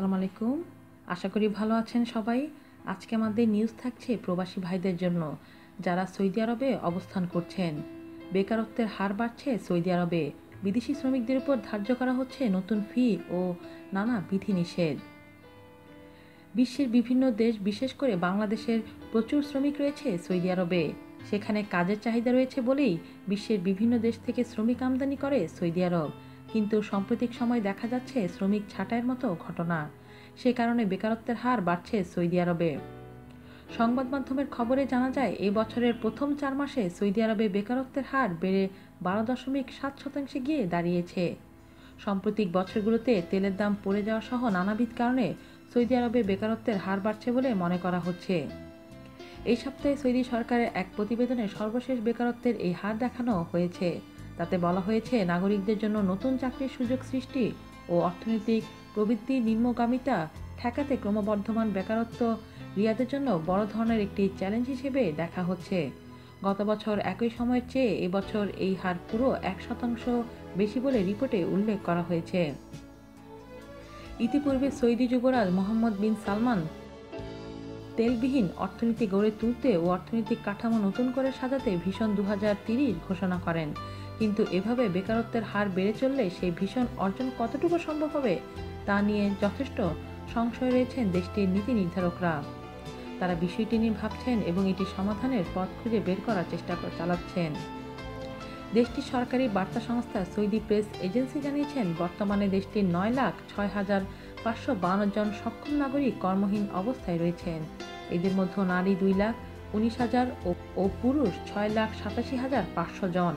আসসালামু আলাইকুম। আশা করি ভালো আছেন সবাই। আজকে আমাদের নিউজ থাকছে প্রবাসী ভাইদের জন্য, যারা সৌদি আরবে অবস্থান করছেন। বেকারত্বের হার বাড়ছে সৌদি আরবে। বিদেশি শ্রমিকদের উপর ধার্য করা হচ্ছে নতুন ফি ও নানা বিধিনিষেধ। বিশ্বের বিভিন্ন দেশ, বিশেষ করে বাংলাদেশের প্রচুর শ্রমিক রয়েছে সৌদি আরবে। সেখানে কাজের চাহিদা রয়েছে বলেই বিশ্বের বিভিন্ন দেশ থেকে শ্রমিক আমদানি করে সৌদি আরব। কিন্তু সাম্প্রতিক সময় দেখা যাচ্ছে শ্রমিক ছাঁটাইয়ের মতো ঘটনা। সে কারণে বেকারত্বের হার বাড়ছে সৌদি আরবে। সংবাদ মাধ্যমের খবরে জানা যায় এই বছরের প্রথম চার মাসে সৌদি আরবে বেকারত্বের হার বেড়ে বারো দশমিক সাত শতাংশে গিয়ে দাঁড়িয়েছে। সাম্প্রতিক বছরগুলোতে তেলের দাম পড়ে যাওয়া সহ নানাবিধ কারণে সৌদি আরবে বেকারত্বের হার বাড়ছে বলে মনে করা হচ্ছে। এই সপ্তাহে সৌদি সরকারের এক প্রতিবেদনে সর্বশেষ বেকারত্বের এই হার দেখানো হয়েছে। তাতে বলা হয়েছে, নাগরিকদের জন্য নতুন চাকরির সুযোগ সৃষ্টি ও অর্থনৈতিক প্রবৃত্তি নিম্নগামিতা ঠেকাতে ক্রমবর্ধমান বেকারত্ব রিয়াদের জন্য বড় ধরনের একটি চ্যালেঞ্জ হিসেবে দেখা হচ্ছে। গত বছর একই সময়ের চেয়ে এবছর এই হার পুরো এক শতাংশ বেশি বলে রিপোর্টে উল্লেখ করা হয়েছে। ইতিপূর্বে সৌদি যুবরাজ মোহাম্মদ বিন সালমান তেলবিহীন অর্থনীতি গড়ে তুলতে ও অর্থনৈতিক কাঠামো নতুন করে সাজাতে ভীষণ দু ঘোষণা করেন। কিন্তু এভাবে বেকারত্বের হার বেড়ে চললে সেই ভীষণ অর্জন কতটুকু সম্ভব হবে, তা নিয়ে যথেষ্ট সংশয় রয়েছেন দেশটির নীতি নির্ধারকরা। তারা বিষয়টি নিয়ে ভাবছেন এবং এটি সমাধানের পথ খুঁজে বের করার চেষ্টা চালাচ্ছেন। দেশটির সরকারি বার্তা সংস্থা সৌদি প্রেস এজেন্সি জানিয়েছেন, বর্তমানে দেশটির নয় লাখ ছয় হাজার পাঁচশো বান্ন জন সক্ষম নাগরিক কর্মহীন অবস্থায় রয়েছেন। এদের মধ্যে নারী দুই লাখ উনিশ হাজার ও পুরুষ ছয় লাখ সাতাশি হাজার পাঁচশো জন।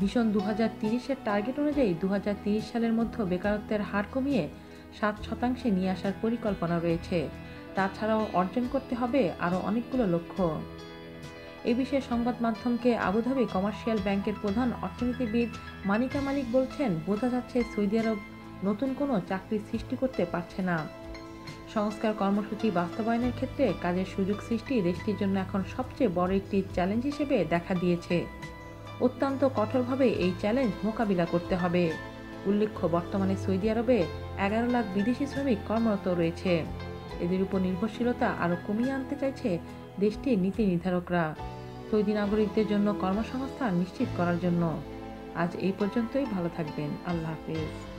ভীষণ দু হাজার তিরিশের টার্গেট অনুযায়ী দু সালের মধ্যে বেকারত্বের হার কমিয়ে সাত শতাংশে নিয়ে আসার পরিকল্পনা রয়েছে। তাছাড়াও অর্জন করতে হবে আরও অনেকগুলো লক্ষ্য। এ বিষয়ে সংবাদ মাধ্যমকে আবুধাবি কমার্শিয়াল ব্যাংকের প্রধান অর্থনীতিবিদ মানিকা মালিক বলছেন, বোঝা যাচ্ছে সৌদি আরব নতুন কোনো চাকরি সৃষ্টি করতে পারছে না। সংস্কার কর্মসূচি বাস্তবায়নের ক্ষেত্রে কাজের সুযোগ সৃষ্টি দেশটির জন্য এখন সবচেয়ে বড় একটি চ্যালেঞ্জ হিসেবে দেখা দিয়েছে। অত্যন্ত কঠোরভাবে এই চ্যালেঞ্জ মোকাবিলা করতে হবে। উল্লেখ্য, বর্তমানে সৌদি আরবে এগারো লাখ বিদেশি শ্রমিক কর্মরত রয়েছে। এদের উপর নির্ভরশীলতা আরও কমিয়ে আনতে চাইছে দেশটির নীতি নির্ধারকরা। সৌদি নাগরিকদের জন্য কর্মসংস্থান নিশ্চিত করার জন্য। আজ এই পর্যন্তই, ভালো থাকবেন। আল্লাহ হাফিজ।